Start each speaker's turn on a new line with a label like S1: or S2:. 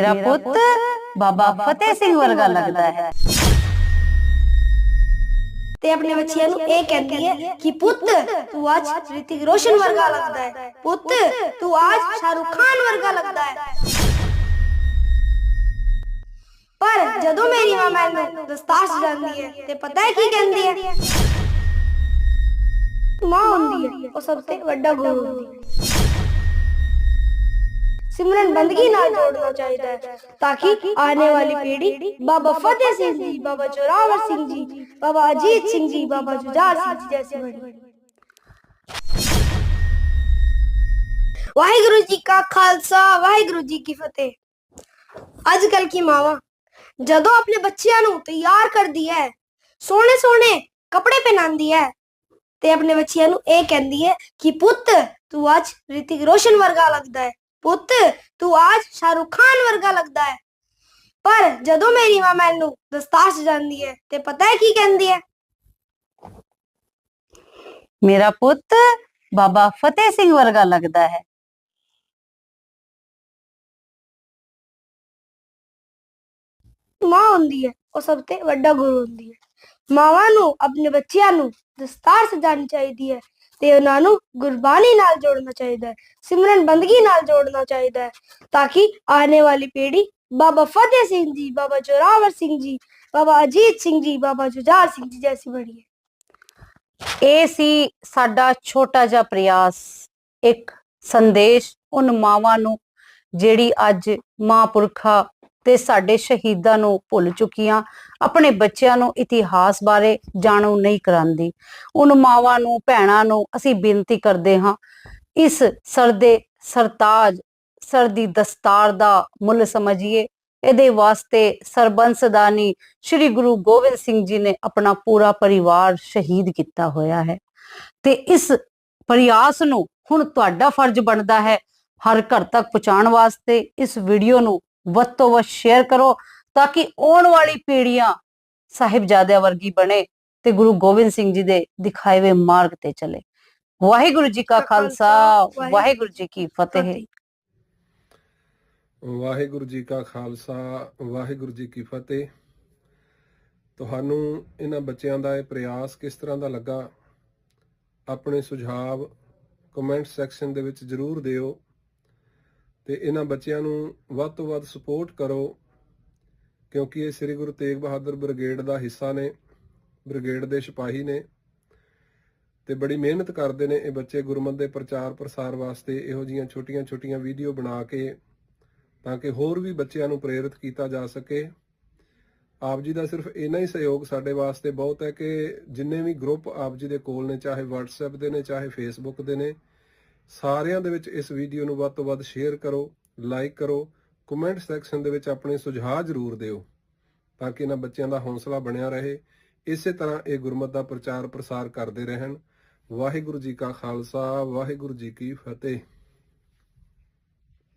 S1: ਮੇਰਾ ਪੁੱਤ ਬਾਬਾ ਫਤਿਹ ਸਿੰਘ ਵਰਗਾ ਲੱਗਦਾ ਹੈ
S2: ਤੇ ਆਪਣੇ ਬੱਚਿਆਂ ਨੂੰ ਇਹ ਕਹਿੰਦੀ ਹੈ ਕਿ ਪੁੱਤ ਤੂੰ ਅੱਜ ਰਿਤਿਕ ਰੋਸ਼ਨ ਵਰਗਾ ਲੱਗਦਾ ਹੈ ਪੁੱਤ ਤੂੰ ਅੱਜ ਸ਼ਾਹਰੁਖ ਖਾਨ ਵਰਗਾ ਲੱਗਦਾ ਹੈ ਪਰ ਜਦੋਂ ਮੇਰੀ ਮਾਂ ਮੈਨੂੰ ਦਸਤਾਰ ਸਜਾਉਂਦੀ ਹੈ ਤੇ ਪਤਾ ਹੈ ਕੀ ਕਹਿੰਦੀ ਹੈ ਮਾਂ ਹੁੰਦੀ ਹੈ ਉਹ ਸਭ ਤੋਂ ਵੱਡਾ ਗੁਰੂ ਹੁੰਦੀ ਹੈ ਸਿਮਰਨ ਬੰਦਗੀ ਨਾਲ ਜੋੜਨਾ ਚਾਹੀਦਾ ਤਾਂ ਕਿ ਆਉਣ ਵਾਲੀ ਪੀੜ੍ਹੀ ਬਾਬਾ ਫਤਿਹ ਸਿੰਘ ਜੀ ਬਾਬਾ ਜੋਰਾਵਰ ਸਿੰਘ ਜੀ ਬਾਬਾ ਅਜੀਤ ਸਿੰਘ ਜੀ ਬਾਬਾ ਜੁਝਾਰ ਸਿੰਘ ਜੈਸੇ ਬਣੇ ਵਾਹਿਗੁਰੂ ਜੀ ਕਾ ਖਾਲਸਾ ਵਾਹਿਗੁਰੂ ਜੀ ਕੀ ਫਤਿਹ। ਅੱਜ ਕੱਲ ਕੀ ਮਾਵਾ? ਜਦੋਂ ਆਪਣੇ ਬੱਚਿਆਂ ਨੂੰ ਤਿਆਰ ਕਰਦੀ ਹੈ ਸੋਹਣੇ ਸੋਹਣੇ ਕੱਪੜੇ ਪਹਿਨਾਂਦੀ ਹੈ ਤੇ ਆਪਣੇ ਬੱਚਿਆਂ ਨੂੰ ਇਹ ਕਹਿੰਦੀ ਹੈ ਕਿ ਪੁੱਤ ਤੂੰ ਅੱਜ ਰਿਤਿਕ ਰੋਸ਼ਨ ਵਰਗਾ ਲੱਗਦਾ ਹੈ। ਪੁੱਤ ਤੂੰ ਅੱਜ ਸ਼ਾਹਰੁਖ ਖਾਨ ਵਰਗਾ ਲੱਗਦਾ ਹੈ। ਪਰ ਜਦੋਂ ਮੇਰੀ ਮਾਂ ਮੈਨੂੰ ਦਸਤਾਰ ਸਜਾਉਂਦੀ ਹੈ ਤੇ ਪਤਾ ਹੈ ਕੀ ਕਹਿੰਦੀ ਹੈ?
S1: ਮੇਰਾ ਪੁੱਤ ਬਾਬਾ ਫਤਿਹ ਸਿੰਘ ਵਰਗਾ ਲੱਗਦਾ ਹੈ।
S2: ਮਾਂ ਹੁੰਦੀ ਹੈ ਉਹ ਸਭ ਤੋਂ ਵੱਡਾ ਗੁਰੂ ਹੁੰਦੀ ਹੈ। ਮਾਵਾਂ ਨੂੰ ਆਪਣੇ ਬੱਚਿਆਂ ਨੂੰ ਦਸਤਾਰ ਸਜਾਉਣੀ ਚਾਹੀਦੀ ਹੈ। ਤੇ ਉਹਨਾਂ ਨੂੰ ਗੁਰਬਾਣੀ ਨਾਲ ਜੋੜਨਾ ਚਾਹੀਦਾ ਹੈ, ਸਿਮਰਨ ਬੰਦਗੀ ਨਾਲ ਜੋੜਨਾ ਚਾਹੀਦਾ ਹੈ, ਤਾਂ ਕਿ ਆਉਣੇ ਵਾਲੀ ਪੀੜ੍ਹੀ ਬਾਬਾ ਫਤਿਹ ਸਿੰਘ ਜੀ, ਬਾਬਾ ਜੋਰਾਵਰ ਸਿੰਘ ਜੀ, ਬਾਬਾ ਅਜੀਤ ਸਿੰਘ ਜੀ, ਬਾਬਾ ਜੁਝਾਰ ਸਿੰਘ ਜੀ ਜੈਸੀ ਬਣੀ ਹੈ
S1: ਇਹ ਸੀ ਸਾਡਾ ਛੋਟਾ ਜਿਹਾ ਪ੍ਰਯਾਸ, ਇੱਕ ਸੰਦੇਸ਼, ਉਨ ਮਾਵਾਂ ਨੂੰ, ਜਿਹੜੀ ਅੱਜ ਮਹਾਂਪੁਰਖਾ ਤੇ ਸਾਡੇ ਸ਼ਹੀਦਾਂ ਨੂੰ ਭੁੱਲ ਚੁੱਕੀਆਂ, ਆਪਣੇ ਬੱਚਿਆਂ ਨੂੰ ਇਤਿਹਾਸ ਬਾਰੇ ਜਾਣੂ ਨਹੀਂ ਕਰਾਂਦੀ। ਉਨ ਮਾਵਾਂ ਨੂੰ, ਭੈਣਾਂ ਨੂੰ ਅਸੀਂ ਬੇਨਤੀ ਕਰਦੇ ਹਾਂ, ਇਸ ਸਰਦੇ ਸਰਤਾਜ, ਸਰ ਦਸਤਾਰ ਦਾ ਮੁੱਲ ਸਮਝੀਏ। ਇਹਦੇ ਵਾਸਤੇ ਸਰਬੰਸਦਾਨੀ ਸ੍ਰੀ ਗੁਰੂ ਗੋਬਿੰਦ ਸਿੰਘ ਜੀ ਨੇ ਆਪਣਾ ਪੂਰਾ ਪਰਿਵਾਰ ਸ਼ਹੀਦ ਕੀਤਾ ਹੋਇਆ ਹੈ। ਤੇ ਇਸ ਪ੍ਰਯਾਸ ਨੂੰ ਹੁਣ ਤੁਹਾਡਾ ਫਰਜ਼ ਬਣਦਾ ਹੈ, ਹਰ ਘਰ ਤੱਕ ਪਹੁੰਚਾਉਣ ਵਾਸਤੇ ਇਸ ਵੀਡੀਓ ਨੂੰ ਵੱਧ ਤੋਂ ਵੱਧ ਸ਼ੇਅਰ ਕਰੋ ਤਾਂ ਕਿ ਆਉਣ ਵਾਲੀ ਪੀੜ੍ਹੀਆਂ ਸਾਹਿਬਜ਼ਾਦਿਆਂ ਵਰਗੀ ਬਣੇ ਤੇ ਗੁਰੂ ਗੋਬਿੰਦ ਸਿੰਘ ਜੀ ਦੇ ਦਿਖਾਏ ਹੋਏ ਮਾਰਗ ਤੇ ਚੱਲੇ। ਵਾਹਿਗੁਰੂ ਜੀ ਕਾ ਖਾਲਸਾ ਵਾਹਿਗੁਰੂ ਜੀ ਕੀ ਫਤਿਹ।
S3: ਵਾਹਿਗੁਰੂ ਜੀ ਕਾ ਖਾਲਸਾ ਵਾਹਿਗੁਰੂ ਜੀ ਕੀ ਫਤਿਹ। ਤੁਹਾਨੂੰ ਇਹਨਾਂ ਬੱਚਿਆਂ ਦਾ ਇਹ ਪ੍ਰਯਾਸ ਕਿਸ ਤਰ੍ਹਾਂ ਦਾ ਲੱਗਾ? ਆਪਣੇ ਸੁਝਾਅ ਕਮੈਂਟ ਸੈਕਸ਼ਨ ਦੇ ਵਿੱਚ ਜਰੂਰ ਦਿਓ। ਤੇ ਇਹਨਾਂ ਬੱਚਿਆਂ ਨੂੰ ਵੱਧ ਤੋਂ ਵੱਧ ਸਪੋਰਟ ਕਰੋ, ਕਿਉਂਕਿ ਇਹ ਸ੍ਰੀ ਗੁਰੂ ਤੇਗ ਬਹਾਦਰ ਬ੍ਰਿਗੇਡ ਦਾ ਹਿੱਸਾ ਨੇ, ਬ੍ਰਿਗੇਡ ਦੇ ਸਿਪਾਹੀ ਨੇ ਤੇ ਬੜੀ ਮਿਹਨਤ ਕਰਦੇ ਨੇ ਇਹ ਬੱਚੇ ਗੁਰਮਤ ਦੇ ਪ੍ਰਚਾਰ ਪ੍ਰਸਾਰ ਵਾਸਤੇ ਇਹੋ ਜੀਆਂ ਛੋਟੀਆਂ-ਛੋਟੀਆਂ ਵੀਡੀਓ ਬਣਾ ਕੇ ਤਾਂ ਕਿ ਹੋਰ ਵੀ ਬੱਚਿਆਂ ਨੂੰ ਪ੍ਰੇਰਿਤ ਕੀਤਾ ਜਾ ਸਕੇ। ਆਪ ਜੀ ਦਾ ਸਿਰਫ ਇੰਨਾ ਹੀ ਸਹਿਯੋਗ ਸਾਡੇ ਵਾਸਤੇ ਬਹੁਤ ਹੈ ਕਿ ਜਿੰਨੇ ਵੀ ਗਰੁੱਪ ਆਪ ਜੀ ਦੇ ਕੋਲ ਨੇ, ਚਾਹੇ WhatsApp ਦੇ ਨੇ, ਚਾਹੇ Facebook ਦੇ ਨੇ ਸਾਰਿਆਂ ਦੇ ਵਿੱਚ ਇਸ ਵੀਡੀਓ ਨੂੰ ਵੱਧ ਤੋਂ ਵੱਧ ਸ਼ੇਅਰ ਕਰੋ ਲਾਈਕ ਕਰੋ ਕਮੈਂਟ ਸੈਕਸ਼ਨ ਦੇ ਵਿੱਚ ਆਪਣੇ ਸੁਝਾਅ ਜ਼ਰੂਰ ਦਿਓ ਤਾਂ ਕਿ ਇਹਨਾਂ ਬੱਚਿਆਂ ਦਾ ਹੌਸਲਾ ਬਣਿਆ ਰਹੇ। ਇਸੇ ਤਰ੍ਹਾਂ ਇਹ ਗੁਰਮਤ ਦਾ ਪ੍ਰਚਾਰ ਪ੍ਰਸਾਰ ਕਰਦੇ ਰਹਿਣ। ਵਾਹਿਗੁਰੂ ਜੀ ਕਾ ਖਾਲਸਾ, ਵਾਹਿਗੁਰੂ ਜੀ ਕੀ ਫਤਿਹ।